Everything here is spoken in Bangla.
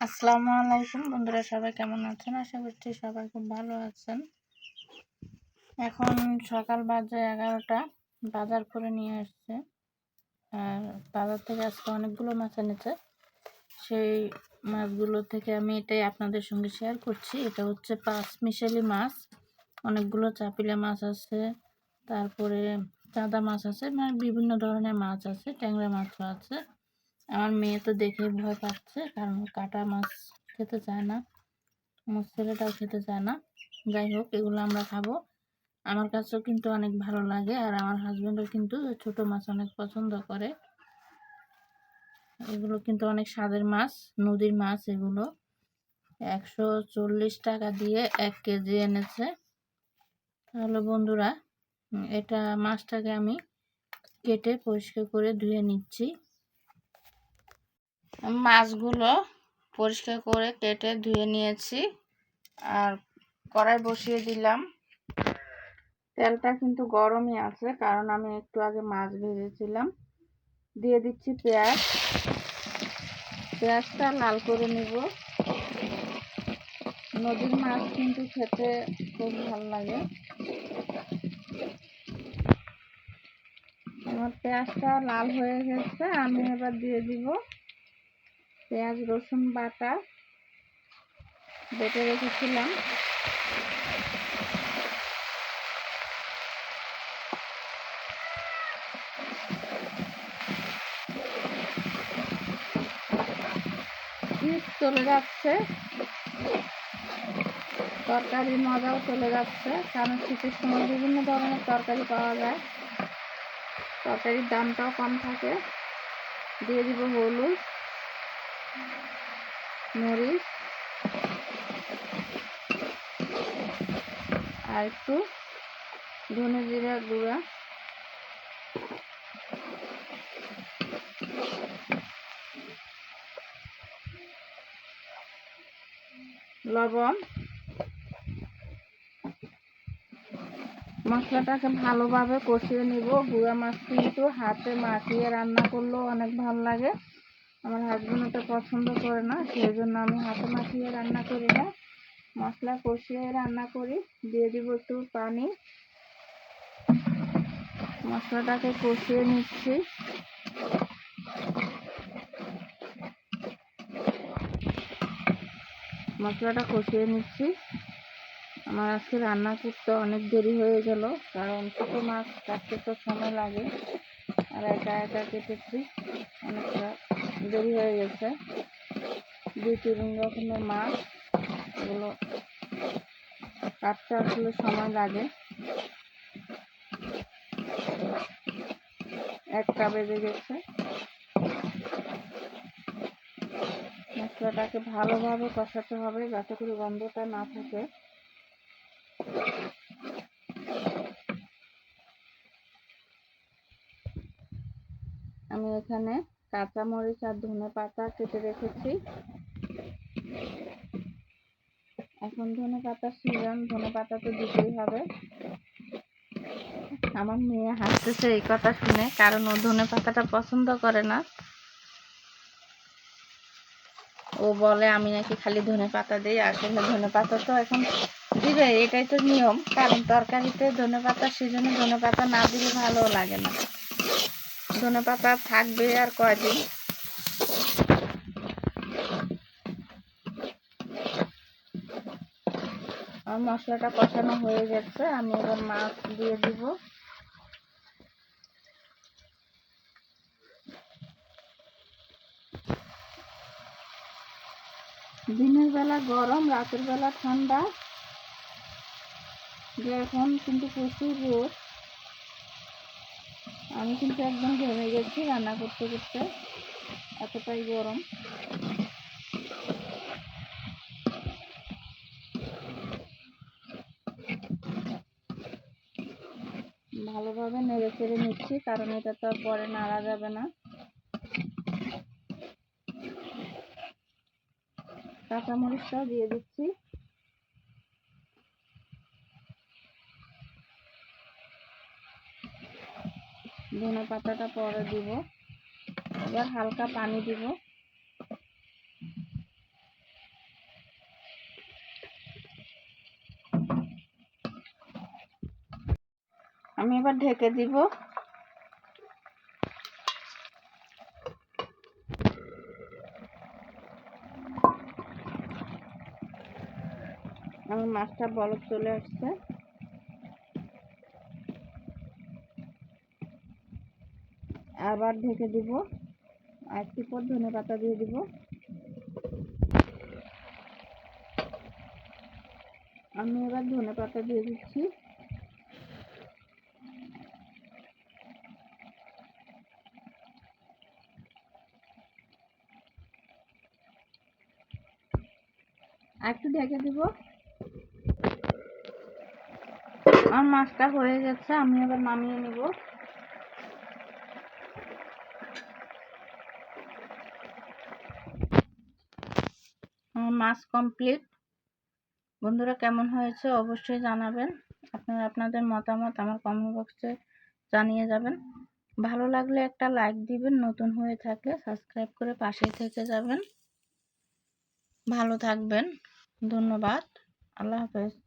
আসসালামু আলাইকুম বন্ধুরা, সবাই কেমন আছেন? আশা করছি সবাই খুব ভালো আছেন। এখন সকাল বাজে এগারোটা, বাজার করে নিয়ে আসছে। আর বাজার থেকে আজকে অনেকগুলো মাছ এনেছে। সেই মাছগুলো থেকে আমি এটাই আপনাদের সঙ্গে শেয়ার করছি। এটা হচ্ছে পাঁচ মিশালি মাছ। অনেকগুলো চাপিলা মাছ আছে, তারপরে চাঁদা মাছ আছে মানে বিভিন্ন ধরনের মাছ আছে, ট্যাংরা মাছও আছে। আমার মেয়ে তো দেখে ভয় পাচ্ছে, কারণ কাটা মাছ খেতে চায় না, আমার ছেলেটাও খেতে চায় না। যাই হোক, এগুলো আমরা খাব। আমার কাছেও কিন্তু অনেক ভালো লাগে, আর আমার হাজব্যান্ডও কিন্তু ছোট মাছ অনেক পছন্দ করে। এগুলো কিন্তু অনেক স্বাদের মাছ, নদীর মাছ এগুলো। একশো চল্লিশ টাকা দিয়ে এক কেজি এনেছে। তাহলে বন্ধুরা, এটা মাছটাকে আমি কেটে পরিষ্কার করে ধুয়ে নিচ্ছি। মাছগুলো পরিষ্কার করে কেটে ধুয়ে নিয়েছি আর কড়াই বসিয়ে দিলাম। তেলটা কিন্তু গরমই আছে, কারণ আমি একটু আগে মাছ ভেজেছিলাম। দিয়ে দিচ্ছি পেঁয়াজ। পেঁয়াজটা লাল করে নিব। নদীর মাছ কিন্তু খেতে খুব ভালো লাগে। আমার পেঁয়াজটা লাল হয়ে গেছে, আমি এবার দিয়ে দিব পেঁয়াজ, রসুন বাটা বেটে রেখেছিলাম। চলে যাচ্ছে। তরকারির মজাও চলে যাচ্ছে। কারণ শীতের সময় বিভিন্ন ধরনের তরকারি পাওয়া যায়। তরকারির দামটাও কম থাকে। দিয়ে দিব হলুদ। মরিচ আর একটু ধনে জিরা গুঁড়া। লবণ। মশলাটাকে ভালোভাবে কষিয়ে নিব। গুঁড়া মাছ কিন্তু হাতে মাখিয়ে রান্না করলেও অনেক ভালো লাগে। আমার হাজব্যান্ড ওটা পছন্দ করে না সেই জন্য আমি হাতে মাখিয়ে রান্না করি না। মশলা কষিয়ে রান্না করি, দিয়ে দিব একটু পানি। মশলাটাকে কষিয়ে নিচ্ছি। মশলাটা কষিয়ে নিচ্ছি। আমার আজকে রান্না করতে অনেক দেরি হয়ে গেল, কারণ ছোটো মাছ কাটতে তো সময় লাগে। আর একা একা কেটেছি অনেকটা। দেরি হয়ে গেছে। দুই তিন রকমের মাছ, এগুলো কাটতে আসলে সময় লাগে। একটা বেজে গেছে। মশলাটাকে ভালোভাবে কষাতে হবে যাতে করে গন্ধটা না থাকে। আমি এখানে কাঁচামরিচ আর ধনে পাতা কেটে রেখেছি। এখন ধনে পাতা সিজন ধনে পাতা তো দিতেই হবে। আমার মেয়ে হাসতেছে এই কথা শুনে, কারণ ও ধনে পাতাটা পছন্দ করে না। ও বলে, আমি নাকি খালি ধনে পাতা দিই আসলে ধনে পাতা তো এখন দিবে, এটাই তো নিয়ম। কারণ তরকারিতে ধনে পাতার সিজনে ধনে পাতা না দিলে ভালো লাগে না। ধনে পাতা থাকবে আর কয়দিন আমার মশলাটা কষানো হয়ে গেছে, আমি এবার মাছ দিয়ে দিব। দিনের বেলা গরম, রাতের বেলা ঠান্ডা। এখন কিন্তু প্রচুর রোদ। আমি কিন্তু একদম ঘেমে গেছি রান্না করতে করতে, এতটাই গরম। ভালোভাবে নেড়ে চেড়ে নিচ্ছি, কারণ এটা তো আর পরে নাড়া যাবে না। কাঁচামরিচটাও দিয়ে দিচ্ছি। ধনে পাতাটা পরে দিব। এবার হালকা পানি দিব। আমি এবার ঢেকে দিব। আমার মাছটা বরফ চলে আসছে। আবার ঢেকে দিব। আর একটু পর ধনে পাতা দিয়ে দিব। আমি এবার ধনে পাতা দিয়ে দিচ্ছি। একটু ঢেকে দিব। আমার মাছটা হয়ে গেছে, আমি এবার নামিয়ে নিব। আমার মাছ কমপ্লিট। বন্ধুরা কেমন হয়েছে অবশ্যই জানাবেন। আপনারা আপনাদের মতামত আমার কমেন্ট বক্সে জানিয়ে যাবেন। ভালো লাগলে একটা লাইক দিবেন, নতুন হয়ে থাকলে সাবস্ক্রাইব করে পাশেই থেকে যাবেন। ভালো থাকবেন। ধন্যবাদ। আল্লাহ হাফেজ।